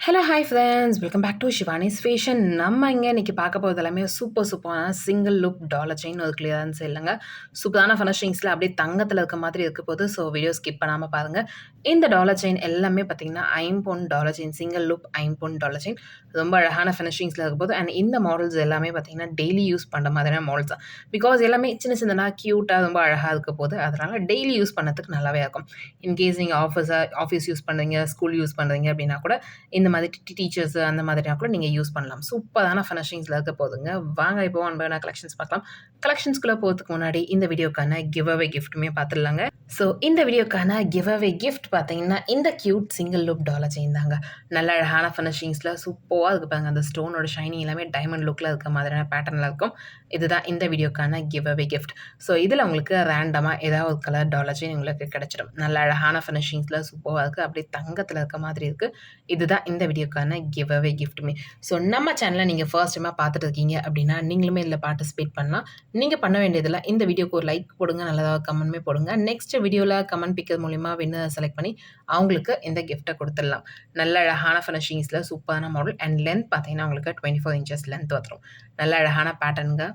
Hello hi friends welcome back to Shivani's fashion நம்ம இங்கே இன்றைக்கி பார்க்க போகிறது எல்லாமே சூப்பர் சூப்பரான சிங்கிள் லுக் டாலர் செயின் ஒரு கிளியரன்ஸ் இல்லைங்க? சூப்பரான ஃபினிஷிங்ஸில் அப்படியே தங்கத்தில் இருக்க மாதிரி இருக்க போது ஸோ வீடியோ ஸ்கிப் பண்ணாமல் பாருங்கள் இந்த டாலர் செயின் எல்லாமே பார்த்தீங்கன்னா ஐம்பொன் டாலர் செயின் சிங்கிள் லுக் ஐம்பொன் டாலர் செயின் ரொம்ப அழகான ஃபினிஷிங்ஸில் இருக்க போது அண்ட் இந்த மாடல்ஸ் எல்லாமே பார்த்தீங்கன்னா டெய்லி யூஸ் பண்ணுற மாதிரியான மாடல்ஸ் தான். பிகாஸ் எல்லாமே சின்ன சின்னதாக க்யூட்டாக ரொம்ப அழகாக இருக்க போது அதனால் டெய்லி யூஸ் பண்ணதுக்கு நல்லாவே இருக்கும். இன்கேஸ் நீங்கள் ஆஃபீஸாக ஆஃபீஸ் யூஸ் பண்ணுறீங்க ஸ்கூல் யூஸ் பண்ணுறீங்க அப்படின்னா கூட இந்த மாதிரி டீச்சர்ஸ் அந்த மாதிரினா கூட நீங்கள் யூஸ் பண்ணலாம். சூப்பரான ஃபினிஷிங்ஸில் இருக்க போதுங்க. வாங்க இப்போ ஒன் பை கலெக்ஷன்ஸ் பார்க்கலாம். கலெக்ஷன்ஸ்குள்ளே போகிறதுக்கு முன்னாடி இந்த வீடியோக்கான கிவ் அவே கிஃப்ட்டுமே பார்த்துடலாங்க ஸோ இந்த வீடியோக்கான கிவ் அவே கிஃப்ட் பார்த்தீங்கன்னா இந்த cute single look dollar chain தாங்க. நல்ல அழகான ஃபினிஷிங்ஸில் சூப்பராக இருக்கு பாருங்க. அந்த ஸ்டோனோட ஷைனிங் எல்லாமே டைமண்ட் லுக்கில் இருக்க மாதிரியான பேட்டர்னில் இருக்கும். இதுதான் இந்த வீடியோக்கான கிவ் அவே கிஃப்ட் ஸோ இதில் உங்களுக்கு ரேண்டமாக ஏதாவது ஒரு கலர் டாலர் செயின் உங்களுக்கு கிடைச்சிடும். நல்ல அழகான ஃபினிஷிங்ஸில் சூப்பராக இருக்குது அப்படியே தங்கத்தில் இருக்க மாதிரி இருக்குது இதுதான் இந்த இந்த வீடியோக்கான கிவ் அவே கிஃப்ட்டுமே ஸோ நம்ம சேனலில் நீங்கள் ஃபர்ஸ்ட் டைமாக பார்த்துட்டு இருக்கீங்க அப்படின்னா நீங்களுமே இதில் பார்ட்டிசிபேட் பண்ணலாம். நீங்கள் பண்ண வேண்டியதில் இந்த வீடியோக்கு ஒரு லைக் போடுங்க நல்லதாக கமெண்ட்மே போடுங்க. நெக்ஸ்ட் வீடியோவில் கமெண்ட் பிக்கிறது மூலிமா வின்னு செலக்ட் பண்ணி அவங்களுக்கு இந்த கிஃப்ட்டை கொடுத்துடலாம். நல்ல அழகான ஃபினிஷிங்ஸில் சூப்பரான மாடல் அண்ட் லென்த் பார்த்தீங்கன்னா உங்களுக்கு டுவெண்ட்டி ஃபோர் இன்ச்சஸ் லென்த் வந்துடும் நல்ல அழகான பேட்டர்னுங்க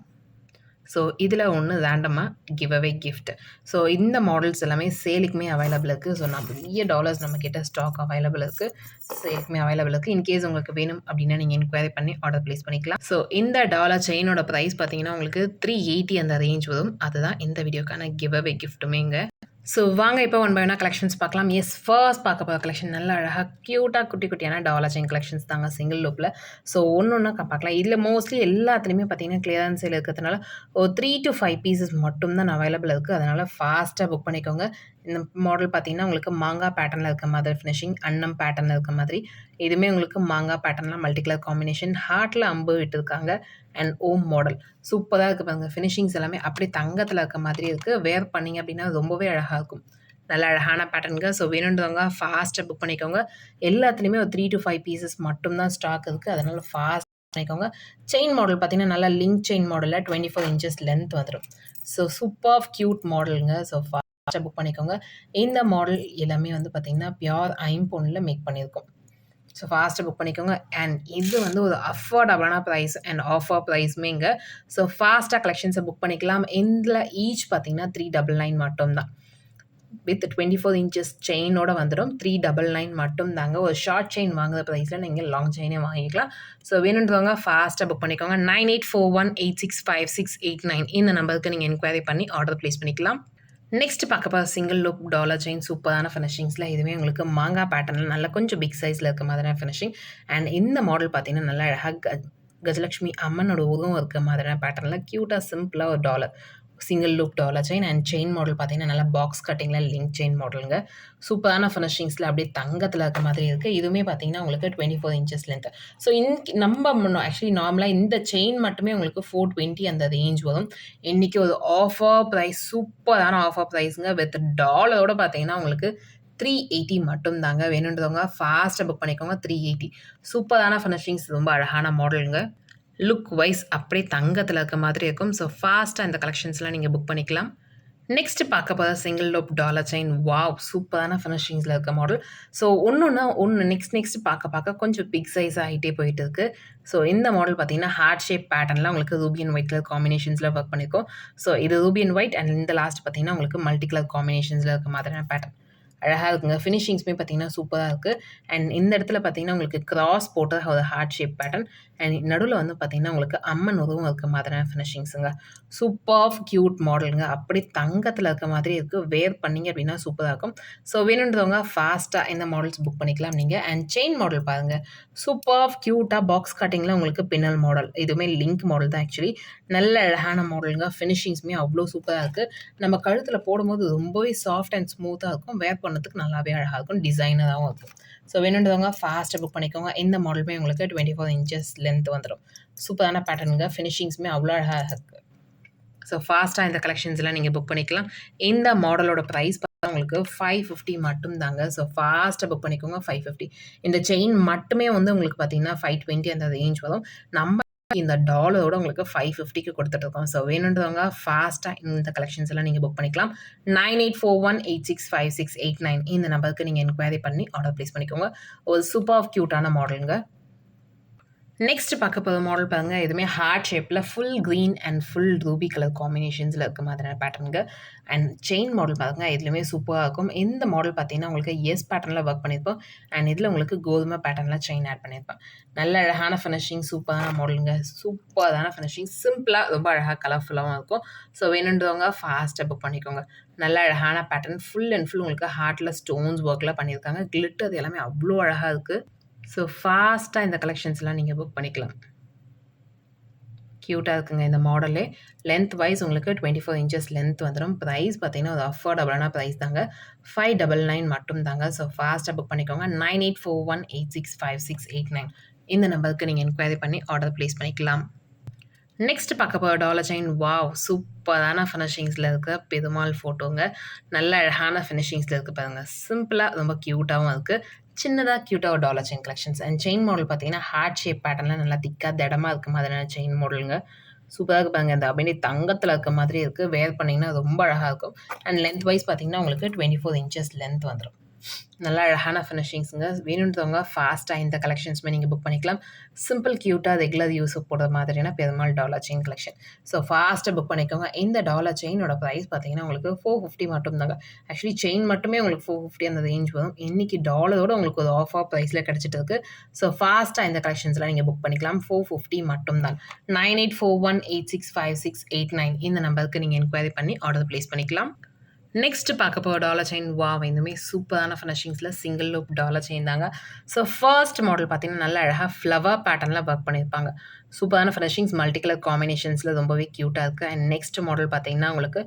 ஸோ இதில் ஒன்று ரேண்டமாக கிவ் அவே கிஃப்ட் ஸோ இந்த மாடல்ஸ் எல்லாமே சேலுக்குமே அவைலபிள் இருக்குது ஸோ நிறைய டாலர்ஸ் நம்மக்கிட்ட ஸ்டாக் அவைலபிள் இருக்குது சேலுக்குமே அவைலபிள் இருக்குது இன்கேஸ் உங்களுக்கு வேணும் அப்படின்னா நீங்கள் என்கொயரி பண்ணி ஆர்டர் ப்ளேஸ் பண்ணிக்கலாம். ஸோ இந்த டாலர் செயினோட ப்ரைஸ் பார்த்தீங்கன்னா உங்களுக்கு த்ரீ எயிட்டி அந்த ரேஞ்ச் வரும். அதுதான் இந்த வீடியோக்கான கிவ் அவே கிஃப்ட்டுமேங்க ஸோ வாங்க இப்போ ஒன் பை ஒன்னா கலெக்ஷன்ஸ் பார்க்கலாம். எஸ் ஃபர்ஸ்ட் பார்க்க போகிற கலெக்ஷன் நல்லா அழகாக க்யூட்டாக குட்டி குட்டியான டாலர் செயின் கலெக்ஷன்ஸ் தாங்க சிங்கிள் லூப்பில் ஸோ ஒன்று ஒன்றா பார்க்கலாம். இதில் மோஸ்ட்லி எல்லாத்துலேயுமே பார்த்தீங்கன்னா கிளியரன்ஸில் இருக்கிறதுனால ஒரு த்ரீ டு ஃபைவ் பீசஸ் மட்டும் தான் அவைலபிள் இருக்குது அதனால் ஃபாஸ்ட்டாக புக் பண்ணிக்கோங்க. இந்த மாடல் பார்த்தீங்கன்னா உங்களுக்கு மாங்காய் பேட்டர்னில் இருக்க மாதிரி ஃபினிஷிங் அன்னம் பேட்டர்னில் இருக்க மாதிரி இதுவுமே உங்களுக்கு மாங்காய் பேட்டர்னில் மல்டி கலர் காம்பினேஷன் ஹார்ட்டில் அம்பு விட்டுருக்காங்க அண்ட் ஓம் மாடல் சூப்பராக இருக்குது பாருங்கள் ஃபினிஷிங்ஸ் எல்லாமே. அப்படி தங்கத்தில் இருக்க மாதிரி இருக்குது வேர் பண்ணிங்க அப்படின்னா ரொம்பவே அழகாக இருக்கும். நல்ல அழகான பேட்டர்னுங்க ஸோ வேணுன்றவங்க ஃபாஸ்ட்டாக புக் பண்ணிக்கோங்க. எல்லாத்துலேயுமே ஒரு த்ரீ டு ஃபைவ் பீசஸ் மட்டும்தான் ஸ்டாக் இருக்குது அதனால் ஃபாஸ்ட் பண்ணிக்கோங்க. செயின் மாடல் பார்த்தீங்கன்னா நல்லா லிங்க் செயின் மாடலில் டுவெண்ட்டி ஃபோர் இன்ச்சஸ் லென்த் வந்துடும் ஸோ சூப்பர் க்யூட் மாடலுங்க ஸோ ஃபா புக் பண்ணிக்கோங்க. இந்த மாடல் எல்லாமே வந்து பார்த்திங்கன்னா பியோர் ஐம்போனில் மேக் பண்ணியிருக்கோம். ஸோ ஃபாஸ்ட்டாக புக் பண்ணிக்கோங்க. அண்ட் இது வந்து ஒரு அஃபோர்டபுளான ப்ரைஸ் அண்ட் ஆஃபர் ப்ரைஸுமே இங்கே ஸோ ஃபாஸ்ட்டாக கலெக்ஷன்ஸை புக் பண்ணிக்கலாம். இதில் ஈச் பார்த்தீங்கன்னா த்ரீ டபுள் நைன் மட்டும்தான். வித் டுவெண்ட்டி ஃபோர் இன்ச்சஸ் செயினோட வந்துடும். த்ரீ டபுள் நைன் மட்டும் தாங்க ஒரு ஷார்ட் செயின் வாங்குற ப்ரைஸில் நீங்கள் லாங் செயினே வாங்கிக்கலாம். ஸோ வேணுன்றவங்க ஃபாஸ்ட்டாக புக் பண்ணிக்கோங்க. Nine eight four one eight six five six eight nine இந்த நம்பருக்கு நீங்கள் என்கொயரி பண்ணி ஆர்டர் ப்ளேஸ் பண்ணிக்கலாம். நெக்ஸ்ட் பார்க்க போகிற சிங்கிள் லுக் டாலர் செயின் சூப்பரான ஃபினிஷிங்ஸில் இதுவே உங்களுக்கு மாங்காய் பேட்டர்னில் நல்லா கொஞ்சம் பிக் சைஸில் இருக்க மாதிரியான ஃபினிஷிங் அண்ட் இந்த மாடல் பார்த்தீங்கன்னா நல்லா அழகாக கஜலக்ஷ்மி அம்மனோட உருவம் இருக்க மாதிரியான பேட்டர்னில் க்யூட்டாக சிம்பிளாக ஒரு dollar single look dollar chain and chain model பார்த்தீங்கன்னா நல்லா பாக்ஸ் கட்டிங்கில் லிங்க் செயின் மாடலுங்க சூப்பரான ஃபினிஷிங்ஸில் அப்படியே தங்கத்தில் இருக்க மாதிரி இருக்குது இதுவுமே பார்த்தீங்கன்னா உங்களுக்கு twenty four inches length so in நம்ம ஆக்சுவலி நார்மலாக இந்த செயின் மட்டுமே உங்களுக்கு ஃபோர் டுவெண்ட்டி அந்த ரேஞ்ச் வரும். இன்றைக்கி ஒரு ஆஃபர் ப்ரைஸ் சூப்பரான ஆஃபர் ப்ரைஸுங்க வித் டாலரோட பார்த்தீங்கன்னா உங்களுக்கு த்ரீ எயிட்டி மட்டும் தாங்க வேணுன்றவங்க ஃபாஸ்ட்டாக புக் பண்ணிக்கோங்க த்ரீ எயிட்டி சூப்பரான ஃபினிஷிங்ஸ் ரொம்ப அழகான மாடலுங்க லுக் வைஸ் அப்படியே தங்கத்தில் இருக்க மாதிரி இருக்கும். ஸோ ஃபாஸ்ட்டாக இந்த கலெக்ஷன்ஸ்லாம் நீங்கள் புக் பண்ணிக்கலாம். நெக்ஸ்ட் பார்க்க போகிற single loop dollar chain wow சூப்பரான ஃபினிஷிங்ஸில் இருக்க மாடல் ஸோ ஒன்றுனா ஒன்று நெக்ஸ்ட் நெக்ஸ்ட் பார்க்க பார்க்க கொஞ்சம் பிக் சைஸ் ஆகிட்டே போயிட்டு இருக்குது ஸோ இந்த மாடல் பார்த்தீங்கன்னா ஹார்ட் ஷேப் பேட்டர்னில் உங்களுக்கு ரூபியன் ஒயிட் கலர் காம்பினேஷன்ஸில் ஒர்க் பண்ணியிருக்கோம் ஸோ இது ரூபியன் ஒயிட் அண்ட் இந்த லாஸ்ட் பார்த்தீங்கன்னா உங்களுக்கு மல்டி கலர் காம்பினேஷன்ஸில் இருக்க மாதிரியான பேட்டர்ன் அழகாக இருக்குங்க. ஃபினிஷிங்ஸுமே பார்த்தீங்கன்னா சூப்பராக இருக்குது அண்ட் இந்த இடத்துல பார்த்தீங்கன்னா உங்களுக்கு கிராஸ் போட்ட ஒரு ஹார்ட் ஷேப் பேட்டர்ன் அண்ட் நடுவில் வந்து பார்த்தீங்கன்னா உங்களுக்கு அம்மன் உருவம் இருக்க மாதிரியான ஃபினிஷிங்ஸுங்க சூப்பர் ஆஃப் க்யூட் மாடலுங்க அப்படி தங்கத்தில் இருக்க மாதிரி இருக்குது வேர் பண்ணிங்க அப்படின்னா சூப்பராக இருக்கும். ஸோ வேணுன்றவங்க ஃபாஸ்ட்டாக இந்த மாடல்ஸ் புக் பண்ணிக்கலாம் நீங்கள் அண்ட் செயின் மாடல் பாருங்கள் சூப்பர் ஆஃப் க்யூட்டாக பாக்ஸ் கட்டிங்கில் உங்களுக்கு பின்னல் மாடல் இதுவுமே லிங்க் மாடல் தான் ஆக்சுவலி நல்ல அழகான மாடலுங்க ஃபினிஷிங்ஸுமே அவ்வளோ சூப்பராக இருக்குது நம்ம கழுத்தில் போடும்போது ரொம்பவே சாஃப்ட் அண்ட் ஸ்மூத்தாக இருக்கும். வேர் பண்ணதுக்கு நல்லாவே அழகாக இருக்கும். டிசைனராகவும் இருக்கும் ஸோ வேணுன்றவங்க ஃபாஸ்ட்டாக புக் பண்ணிக்கோங்க. இந்த மாடலுமே உங்களுக்கு டுவெண்ட்டி ஃபோர் இன்ச்சஸ் லென்த் வந்துடும் சூப்பரான பேட்டர்னுங்க ஃபினிஷிங்ஸுமே அவ்வளோ அழகாக இருக்குது ஸோ ஃபாஸ்ட்டாக இந்த கலெக்ஷன்ஸ்லாம் நீங்கள் புக் பண்ணிக்கலாம். இந்த மாடலோட ப்ரைஸ் உங்களுக்கு ஃபைவ் ஃபிஃப்டி மட்டும் தாங்க ஸோ ஃபாஸ்ட்டாக புக் பண்ணிக்கோங்க ஃபைவ் ஃபிஃப்டி இந்த செயின் மட்டுமே வந்து உங்களுக்கு பார்த்தீங்கன்னா ஃபைவ் டுவெண்ட்டி அந்த ரேஞ்ச் வரும். நம்ம இந்த டாலரோட உங்களுக்கு ஃபைவ் ஃபிஃப்டிக்கு கொடுத்துட்ருக்கோம். ஸோ வேணுன்றவங்க ஃபாஸ்ட்டாக இந்த கலெக்ஷன்ஸ் எல்லாம் நீங்கள் புக் பண்ணிக்கலாம். Nine eight four one eight six five six eight nine இந்த நம்பருக்கு நீங்கள் என்கொயரி பண்ணி ஆர்டர் ப்ளேஸ் பண்ணிக்கோங்க. ஒரு சூப்பர் க்யூட்டான மாடலுங்க நெக்ஸ்ட் பார்க்க போகிற மாடல் பாருங்க. எதுவுமே ஹார்ட் ஷேப்பில் full green and full ruby colour காம்பினேஷன்ஸில் இருக்க மாதிரியான பேட்டர்னுங்க அண்ட் செயின் மாடல் பாருங்க. இதுலையுமே சூப்பராக இருக்கும். இந்த மாடல் பார்த்தீங்கன்னா உங்களுக்கு எஸ் பேட்டர்னில் ஒர்க் பண்ணியிருப்போம் அண்ட் இதில் உங்களுக்கு கோதுமை பேட்டர்னில் செயின் ஆட் பண்ணியிருப்பேன் நல்ல அழகான ஃபினிஷிங் சூப்பரான மாடலுங்க சூப்பரான ஃபினிஷிங் சிம்பிளாக ரொம்ப அழகாக கலர்ஃபுல்லாகவும் இருக்கும். ஸோ வேணுன்றவங்க ஃபாஸ்ட்டாக புக் பண்ணிக்கோங்க. நல்ல அழகான பேட்டர்ன் ஃபுல் அண்ட் ஃபுல் உங்களுக்கு ஹார்ட்டில் ஸ்டோன்ஸ் ஒர்க்கில் பண்ணியிருக்காங்க கிளிட்டர் அது எல்லாமே அவ்வளோ அழகாக இருக்குது ஸோ ஃபாஸ்ட்டாக இந்த கலெக்ஷன்ஸ்லாம் நீங்கள் புக் பண்ணிக்கலாம். க்யூட்டாக இருக்குங்க இந்த மாடலே லென்த் வைஸ் உங்களுக்கு டுவெண்ட்டி ஃபோர் இன்ச்சஸ் லென்த் வந்துடும் ப்ரைஸ் பார்த்தீங்கன்னா ஒரு அஃபோர்டபுளான ப்ரைஸ் தாங்க. ஃபைவ் டபுள் நைன் மட்டும் தாங்க ஸோ ஃபாஸ்ட்டாக புக் பண்ணிக்கோங்க. Nine eight four one eight six five six eight nine இந்த நம்பருக்கு நீங்கள் என்கொயரி பண்ணி ஆர்டர் ப்ளேஸ் பண்ணிக்கலாம். நெக்ஸ்ட் பார்க்க போகிற டாலர் செயின் வாவ் சூப்பரான ஃபினிஷிங்ஸில் இருக்க. பெருமாள் ஃபோட்டோங்க நல்ல அழகான ஃபினிஷிங்ஸில் இருக்குது பாருங்கள் சிம்பிளாக ரொம்ப க்யூட்டாகவும் இருக்குது சின்னதாக க்யூட்டாக ஒரு dollar chain collections and chain model பார்த்தீங்கன்னா ஹார்ட் ஷேப் பேட்டர்னில் நல்லா திக்காக திடமாக இருக்க மாதிரியான செயின் மாடலுங்க சூப்பராக இருப்பாங்க பாருங்க. இந்த அப்படியே தங்கத்தில் இருக்க மாதிரி இருக்குது வேர் பண்ணிங்கன்னா ரொம்ப அழகாக இருக்கும். அண்ட் லென்த் வைஸ் பார்த்தீங்கன்னா உங்களுக்கு டுவெண்ட்டி ஃபோர் இன்ச்சஸ் லென்த் வந்துடும் நல்லா அழகான ஃபினிஷிங்ஸுங்க வேணுன்றவங்க ஃபாஸ்ட்டாக இந்த கலெக்ஷன்ஸுமே நீங்கள் புக் பண்ணிக்கலாம். சிம்பிள் க்யூட்டாக ரெகுலர் யூஸு போடுற மாதிரியான Perumal dollar chain collection so ஃபாஸ்ட்டாக புக் பண்ணிக்கோங்க. இந்த டாலர் செயினோட ப்ரைஸ் பார்த்தீங்கன்னா உங்களுக்கு ஃபோர் ஃபிஃப்டி மட்டும் தாங்க ஆக்சுவலி செயின் மட்டுமே உங்களுக்கு ஃபோர் ஃபிஃப்டி அந்த ரேஞ்ச் வரும். இன்றைக்கி டாலரோட உங்களுக்கு ஒரு ஆஃப் ஆஃப் ப்ரைஸில் கிடச்சிட்டு இருக்கு. ஸோ ஃபாஸ்ட்டாக இந்த கலெக்ஷன்ஸ்லாம் நீங்கள் புக் பண்ணிக்கலாம். ஃபோர் ஃபிஃப்டி மட்டும் தான் nine eight four one eight six five six eight nine இந்த நம்பருக்கு நீங்கள் என்கொயரி பண்ணி ஆர்டர் ப்ளேஸ் பண்ணிக்கலாம். நெக்ஸ்ட் பார்க்க போகிற டாலர் செயின் வா இதுவுமே சூப்பரான ஃபினிஷிங்ஸில் சிங்கிள் லூப் டாலர் செயின் தாங்க. ஸோ ஃபர்ஸ்ட் மாடல் பார்த்தீங்கன்னா நல்ல அழகாக ஃப்ளவர் பேட்டர்னில் ஒர்க் பண்ணியிருப்பாங்க. சூப்பரான ஃபினிஷிங்ஸ் மல்டி கலர் காம்பினேஷன்ஸில் ரொம்பவே க்யூட்டாக இருக்குது அண்ட் நெக்ஸ்ட் மாடல் பார்த்தீங்கன்னா உங்களுக்கு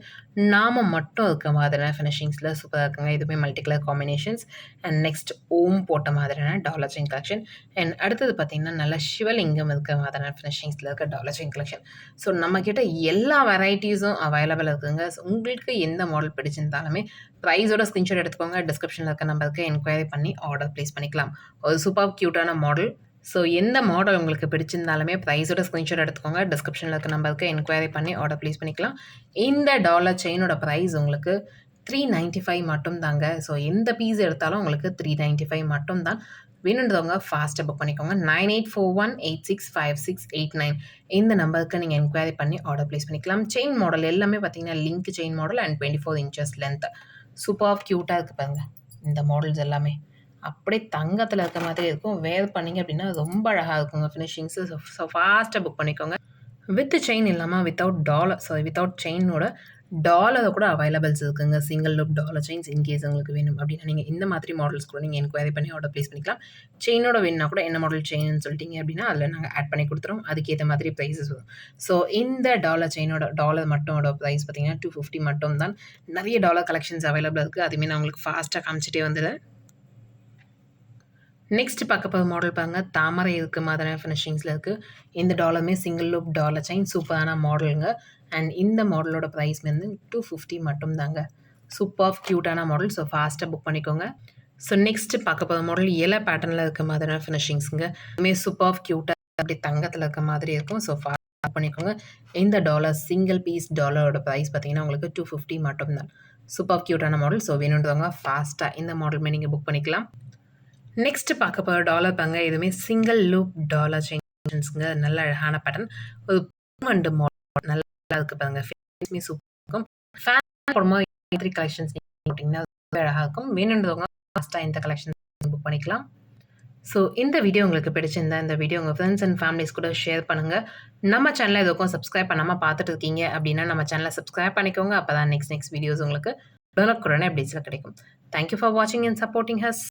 நாம மட்டும் இருக்க மாதிரியான ஃபினிஷிங்ஸில் சூப்பராக இருக்குங்க. இதுவுமே multi colour combinations and next Om போட்ட மாதிரியான டாலர் செயின் கலெக்ஷன் அண்ட் அடுத்தது பார்த்தீங்கன்னா நல்ல சிவலிங்கம் இருக்க மாதிரியான ஃபினிஷிங்ஸில் இருக்க டாலர் செயின் கலெக்ஷன் ஸோ நம்மக்கிட்ட எல்லா வெரைட்டிஸும் அவைலபிள் இருக்குங்க. ஸோ உங்களுக்கு எந்த மாடல் பிடிச்சிருந்தாலுமே ப்ரைஸோட ஸ்க்ரீன்ஷாட் எடுத்துக்கோங்க. டிஸ்கிரிப்ஷனில் இருக்க நம்பருக்கு என்கொயரி பண்ணி ஆர்டர் ப்ளேஸ் பண்ணிக்கலாம். ஒரு சூப்பர் க்யூட்டான மாடல் ஸோ எந்த மாடல் உங்களுக்கு பிடிச்சிருந்தாலுமே ப்ரைஸோட ஸ்க்ரீன்ஷாட் எடுத்துக்கோங்க. டிஸ்கிரிப்ஷனில் இருக்க நம்பருக்கு என்கொயரி பண்ணி ஆர்டர் ப்ளேஸ் பண்ணிக்கலாம். இந்த டாலர் செயினோட ப்ரைஸ் உங்களுக்கு த்ரீ நைன்ட்டி ஃபைவ் மட்டும் தாங்க ஸோ எந்த பீஸ் எடுத்தாலும் உங்களுக்கு த்ரீ நைன்ட்டி ஃபைவ் மட்டும் தான் வேணுன்றவங்க ஃபாஸ்ட்டாக புக் பண்ணிக்கோங்க. Nine eight four one eight six five six eight nine இந்த நம்பருக்கு நீங்கள் என்கொயரி பண்ணி ஆர்டர் ப்ளேஸ் பண்ணிக்கலாம். செயின் மாடல் எல்லாமே பார்த்தீங்கன்னா link chain model and twenty four inches length super க்யூட்டாக இருக்குது பாருங்கள் இந்த மாடல்ஸ் எல்லாமே. அப்படியே தங்கத்தில் இருக்க மாதிரி இருக்கும். வேர் பண்ணிங்க அப்படின்னா ரொம்ப அழகாக இருக்குங்க. ஃபினிஷிங்ஸு ஸோ ஃபாஸ்ட்டாக புக் பண்ணிக்கோங்க. வித் செயின் இல்லாமல் வித்தவுட் டாலர் சாரி வித்தவுட் செயினோட டாலரை கூட அவைலபிள்ஸ் இருக்குங்க. Single look dollar chains in case உங்களுக்கு வேணும் அப்படின்னா நீங்கள் இந்த மாதிரி மாடல்ஸ் கூட நீங்கள் என்கொயரி பண்ணி ஆர்டர் ப்ளேஸ் பண்ணிக்கலாம். செயினோட வேணும்னா கூட என்ன மாடல் செயின்னு சொல்லிட்டீங்க அப்படின்னா அதில் நாங்கள் ஆட் பண்ணி கொடுத்துறோம் அதுக்கேற்ற மாதிரி ப்ரைஸஸ் வரும். ஸோ இந்த டாலர் செயினோட டாலர் மட்டுமோட ப்ரைஸ் பார்த்தீங்கன்னா டூ ஃபிஃப்டி மட்டும் தான் நிறைய டாலர் கலெக்ஷன்ஸ் அவைலபிள் இருக்குது அதுவுமே நான் உங்களுக்கு ஃபாஸ்ட்டாக காமிச்சிட்டே வந்துடுறேன் நெக்ஸ்ட் பார்க்க போகிற மாடல் பாருங்க. தாமரை இருக்க மாதிரியான ஃபினிஷிங்ஸில் இருக்குது இந்த டாலருமே சிங்கிள் லுப் டாலர் செயின் சூப்பரான மாடலுங்க அண்ட் இந்த மாடலோட ப்ரைஸ் வந்து டூ ஃபிஃப்டி மட்டும் தாங்க. சூப்பர் க்யூட்டான மாடல் ஸோ ஃபாஸ்ட்டாக புக் பண்ணிக்கோங்க. ஸோ நெக்ஸ்ட் பார்க்க போகிற மாடல் இலை பேட்டர்னில் இருக்க மாதிரியான ஃபினிஷிங்ஸுங்க இதுவுமே சூப்பர் க்யூட்டாக அப்படி தங்கத்தில் இருக்க மாதிரி இருக்கும். ஸோ ஃபாஸ்ட் பண்ணிக்கோங்க. இந்த டாலர் சிங்கிள் பீஸ் டாலரோட ப்ரைஸ் பார்த்தீங்கன்னா உங்களுக்கு டூ ஃபிஃப்டி மட்டும்தான் சூப்பர் சூப்பர் க்யூட்டான மாடல் ஸோ வேணுன்றவங்க ஃபாஸ்ட்டாக இந்த மாடலுமே நீங்கள் புக் பண்ணிக்கலாம். நெக்ஸ்ட் பார்க்க போகிற டாலர் பாங்க இதுவுமே சிங்கிள் லூப் டாலர் செயின்ஸுங்க நல்ல அழகான பேட்டர்ன் ஒரு அண்டு மாடல் நல்லா இருக்கு பாருங்க. ஃபேஸ்மே சூப்பர் இருக்கும். ஃபேன் போடும்போது கலெக்ஷன்ஸ் போட்டிங்கன்னா ரொம்ப அழகாக இருக்கும். வேணுன்றவங்க ஃபாஸ்ட்டாக இந்த கலெக்ஷன் புக் பண்ணிக்கலாம். ஸோ இந்த வீடியோ உங்களுக்கு பிடிச்சிருந்தா இந்த வீடியோ உங்கள் ஃப்ரெண்ட்ஸ் அண்ட் ஃபேமிலிஸ் கூட ஷேர் பண்ணுங்கள் நம்ம சேனலை எதுக்கும் சப்ஸ்கிரைப் பண்ணாமல் பார்த்துட்டு இருக்கீங்க அப்படின்னா நம்ம சேனலை சப்ஸ்கிரைப் பண்ணிக்கோங்க. அப்போ தான் நெக்ஸ்ட் நெக்ஸ்ட் வீடியோஸ் உங்களுக்கு உடனுக்குடனே அப்டேட்ஸில் கிடைக்கும். தேங்க்யூ ஃபார் வாட்சிங் அண்ட் சப்போர்ட்டிங் ஹஸ்